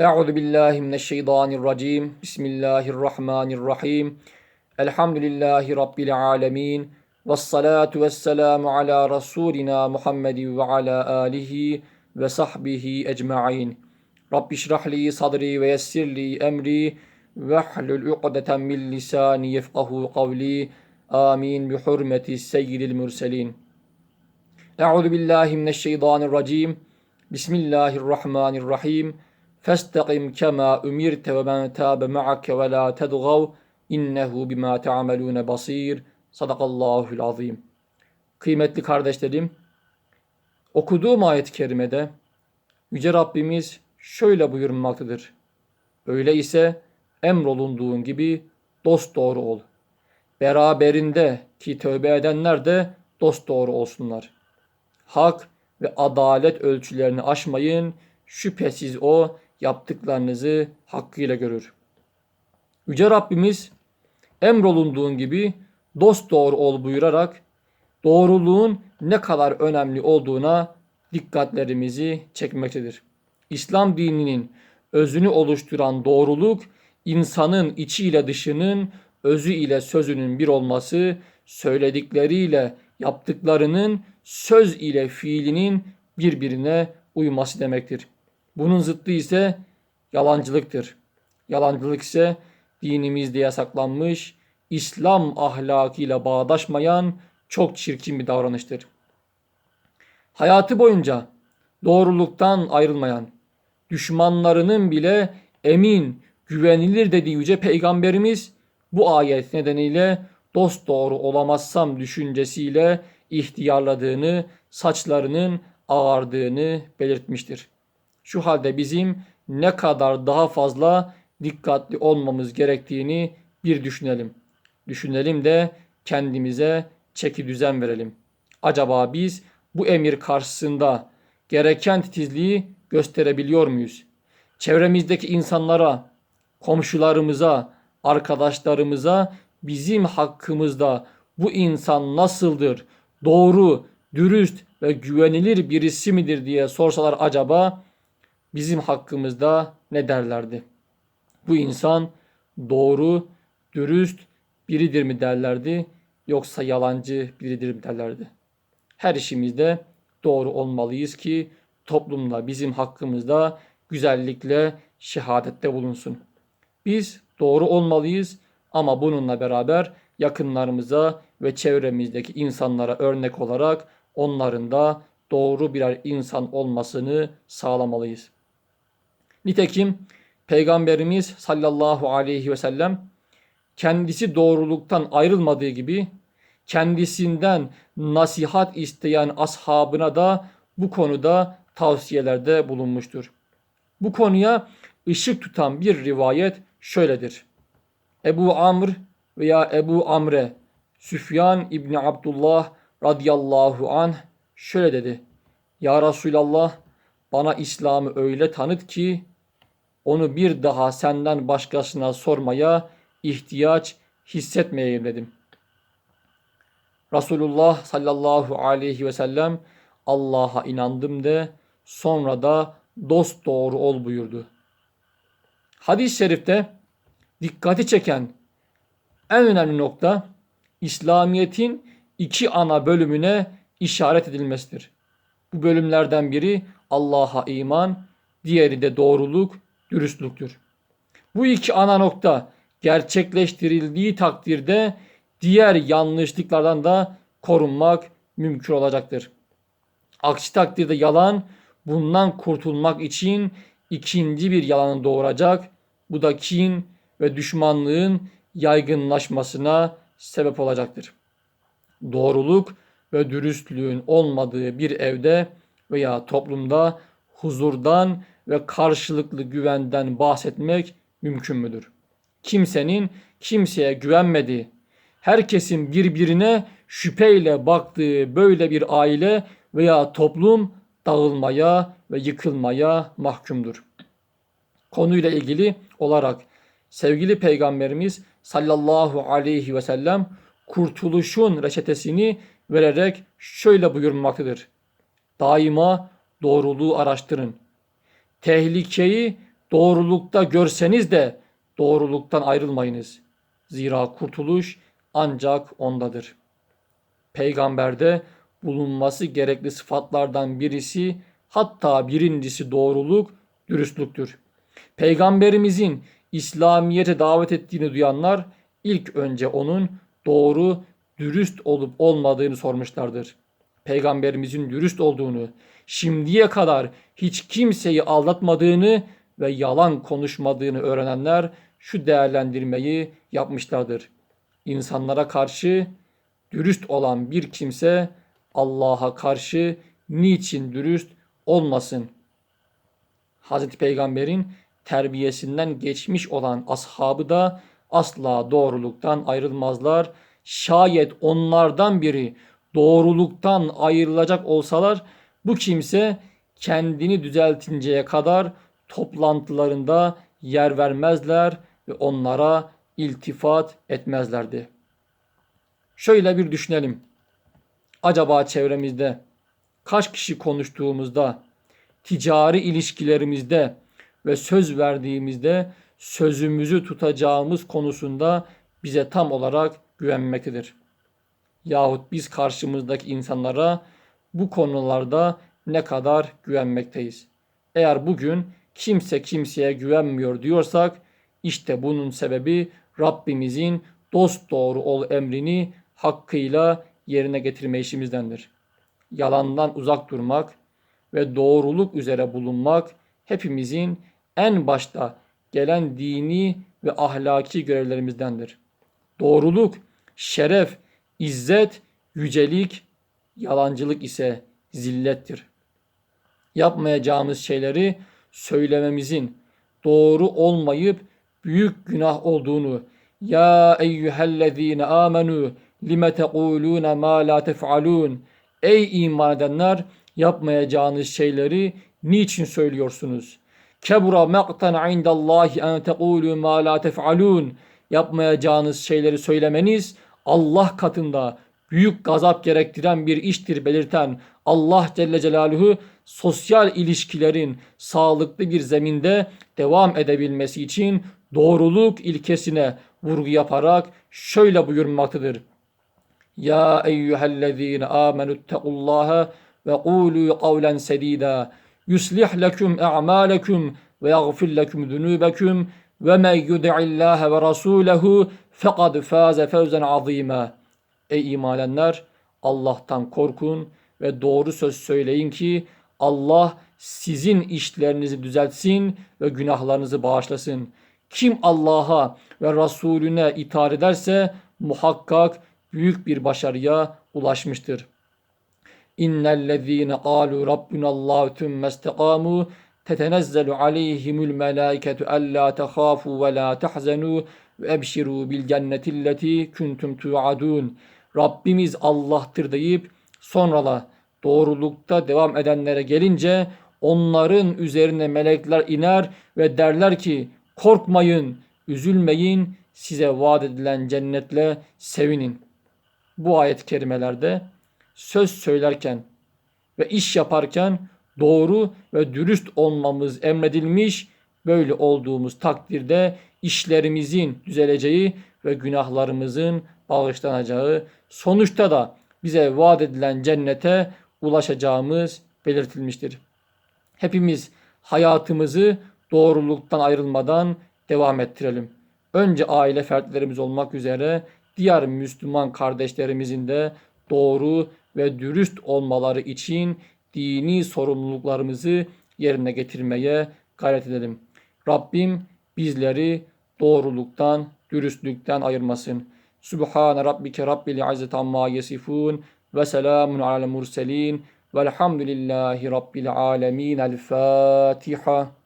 Euzu billahi mineşşeytanirracim. Bismillahirrahmanirrahim. Elhamdülillahi rabbil alamin. Ves salatu vesselamu ala rasulina Muhammedin ve ala alihi ve sahbihi ecmaîn. Rabbi şrah li sadri ve yessir li emri ve hlul ukdeten min lisani yefkahu kavli. Amin bi hurmeti seyyidil mürselin. Euzu billahi mineşşeytanirracim. Bismillahirrahmanirrahim. Festakim umirte ve men tabe ma'ake ve la tedgav innehu bima ta'malun basir. Sadakallahul azim. Kıymetli kardeşlerim, okuduğum ayet-i kerimede Yüce Rabbimiz şöyle buyurmaktadır. Öyleyse emrolunduğun gibi dost doğru ol. Beraberinde ki tövbe edenler de dost doğru olsunlar. Hak ve adalet ölçülerini aşmayın. Şüphesiz o yaptıklarınızı hakkıyla görür. Yüce Rabbimiz emrolunduğun gibi dost doğru ol buyurarak doğruluğun ne kadar önemli olduğuna dikkatlerimizi çekmektedir. İslam dininin özünü oluşturan doğruluk insanın içi ile dışının, özü ile sözünün bir olması, söyledikleriyle yaptıklarının, söz ile fiilinin birbirine uyması demektir. Bunun zıttı ise yalancılıktır. Yalancılık ise dinimizde yasaklanmış, İslam ahlakıyla bağdaşmayan çok çirkin bir davranıştır. Hayatı boyunca doğruluktan ayrılmayan, düşmanlarının bile emin, güvenilir dediği yüce peygamberimiz bu ayet nedeniyle dost doğru olamazsam düşüncesiyle ihtiyarladığını, saçlarının ağardığını belirtmiştir. Şu halde bizim ne kadar daha fazla dikkatli olmamız gerektiğini bir düşünelim. Düşünelim de kendimize çeki düzen verelim. Acaba biz bu emir karşısında gereken titizliği gösterebiliyor muyuz? Çevremizdeki insanlara, komşularımıza, arkadaşlarımıza bizim hakkımızda bu insan nasıldır, doğru, dürüst ve güvenilir birisi midir diye sorsalar acaba bizim hakkımızda ne derlerdi? Bu insan doğru, dürüst biridir mi derlerdi yoksa yalancı biridir mi derlerdi? Her işimizde doğru olmalıyız ki toplumda bizim hakkımızda güzellikle şehadette bulunsun. Biz doğru olmalıyız ama bununla beraber yakınlarımıza ve çevremizdeki insanlara örnek olarak onların da doğru birer insan olmasını sağlamalıyız. Nitekim Peygamberimiz sallallahu aleyhi ve sellem kendisi doğruluktan ayrılmadığı gibi kendisinden nasihat isteyen ashabına da bu konuda tavsiyelerde bulunmuştur. Bu konuya ışık tutan bir rivayet şöyledir. Ebu Amr veya Ebu Amre Süfyan İbni Abdullah radıyallahu anh şöyle dedi. Ya Resulallah bana İslam'ı öyle tanıt ki onu bir daha senden başkasına sormaya ihtiyaç hissetmeyeyim dedim. Resulullah sallallahu aleyhi ve sellem Allah'a inandım de sonra da dost doğru ol buyurdu. Hadis-i şerifte dikkati çeken en önemli nokta İslamiyet'in iki ana bölümüne işaret edilmesidir. Bu bölümlerden biri Allah'a iman, diğeri de doğruluk, dürüstlüktür. Bu iki ana nokta gerçekleştirildiği takdirde diğer yanlışlıklardan da korunmak mümkün olacaktır. Aksi takdirde yalan bundan kurtulmak için ikinci bir yalanı doğuracak. Bu da kin ve düşmanlığın yaygınlaşmasına sebep olacaktır. Doğruluk ve dürüstlüğün olmadığı bir evde veya toplumda huzurdan ve karşılıklı güvenden bahsetmek mümkün müdür? Kimsenin kimseye güvenmediği, herkesin birbirine şüpheyle baktığı böyle bir aile veya toplum dağılmaya ve yıkılmaya mahkumdur. Konuyla ilgili olarak sevgili peygamberimiz sallallahu aleyhi ve sellem kurtuluşun reçetesini vererek şöyle buyurmaktadır. Daima doğruluğu araştırın. Tehlikeyi doğrulukta görseniz de doğruluktan ayrılmayınız. Zira kurtuluş ancak ondadır. Peygamberde bulunması gerekli sıfatlardan birisi hatta birincisi doğruluk, dürüstlüktür. Peygamberimizin İslamiyet'e davet ettiğini duyanlar ilk önce onun doğru, dürüst olup olmadığını sormuşlardır. Peygamberimizin dürüst olduğunu, şimdiye kadar hiç kimseyi aldatmadığını ve yalan konuşmadığını öğrenenler şu değerlendirmeyi yapmışlardır. İnsanlara karşı dürüst olan bir kimse Allah'a karşı niçin dürüst olmasın? Hazreti Peygamber'in terbiyesinden geçmiş olan ashabı da asla doğruluktan ayrılmazlar. Şayet onlardan biri doğruluktan ayrılacak olsalar bu kimse kendini düzeltinceye kadar toplantılarında yer vermezler ve onlara iltifat etmezlerdi. Şöyle bir düşünelim. Acaba çevremizde kaç kişi konuştuğumuzda, ticari ilişkilerimizde ve söz verdiğimizde sözümüzü tutacağımız konusunda bize tam olarak güvenmektedir. Yahut biz karşımızdaki insanlara bu konularda ne kadar güvenmekteyiz. Eğer bugün kimse kimseye güvenmiyor diyorsak işte bunun sebebi Rabbimizin dost doğru ol emrini hakkıyla yerine getirme işimizdendir. Yalandan uzak durmak ve doğruluk üzere bulunmak hepimizin en başta gelen dini ve ahlaki görevlerimizdendir. Doğruluk, şeref, izzet, yücelik, yalancılık ise zillettir. Yapmayacağımız şeyleri söylememizin doğru olmayıp büyük günah olduğunu ya eyyühellezine amenu lime tekulune ma la tef'alun Ey iman edenler yapmayacağınız şeyleri niçin söylüyorsunuz? Kebura maqtan indallahi en tekulu ma la tef'alun Yapmayacağınız şeyleri söylemeniz Allah katında büyük gazap gerektiren bir iştir belirten Allah Celle Celaluhu sosyal ilişkilerin sağlıklı bir zeminde devam edebilmesi için doğruluk ilkesine vurgu yaparak şöyle buyurmaktadır. Ya eyyühellezine amenüttekullaha ve kulu kavlen sedida yuslih leküm a'malekum ve yagfir leküm zunubekum ve men yud'illaha ve rasulehu fekad faze fevzen azima. Ey imanenler Allah'tan korkun ve doğru söz söyleyin ki Allah sizin işlerinizi düzeltsin ve günahlarınızı bağışlasın. Kim Allah'a ve Resulüne itaat ederse muhakkak büyük bir başarıya ulaşmıştır. İnnellezîne kâlû rabbunallâhu tümme istekâmû tetenezzelu aleyhimul melâiketu ellâ tehâfû ve lâ tehzenû ve ebşirû bil cennetilleti kuntum tu'adûn. Rabbimiz Allah'tır deyip sonra doğrulukta devam edenlere gelince onların üzerine melekler iner ve derler ki korkmayın, üzülmeyin, size vaat edilen cennetle sevinin. Bu ayet-i kerimelerde söz söylerken ve iş yaparken doğru ve dürüst olmamız emredilmiş. Böyle olduğumuz takdirde işlerimizin düzeleceği ve günahlarımızın bağışlanacağı, sonuçta da bize vaat edilen cennete ulaşacağımız belirtilmiştir. Hepimiz hayatımızı doğruluktan ayrılmadan devam ettirelim. Önce aile fertlerimiz olmak üzere diğer Müslüman kardeşlerimizin de doğru ve dürüst olmaları için dini sorumluluklarımızı yerine getirmeye gayret edelim. Rabbim bizleri doğruluktan, dürüstlükten ayırmasın. Subhane rabbike rabbil izzeti amma yesifun ve selamun alel murselin velhamdülillahi rabbil alemin. El Fatiha.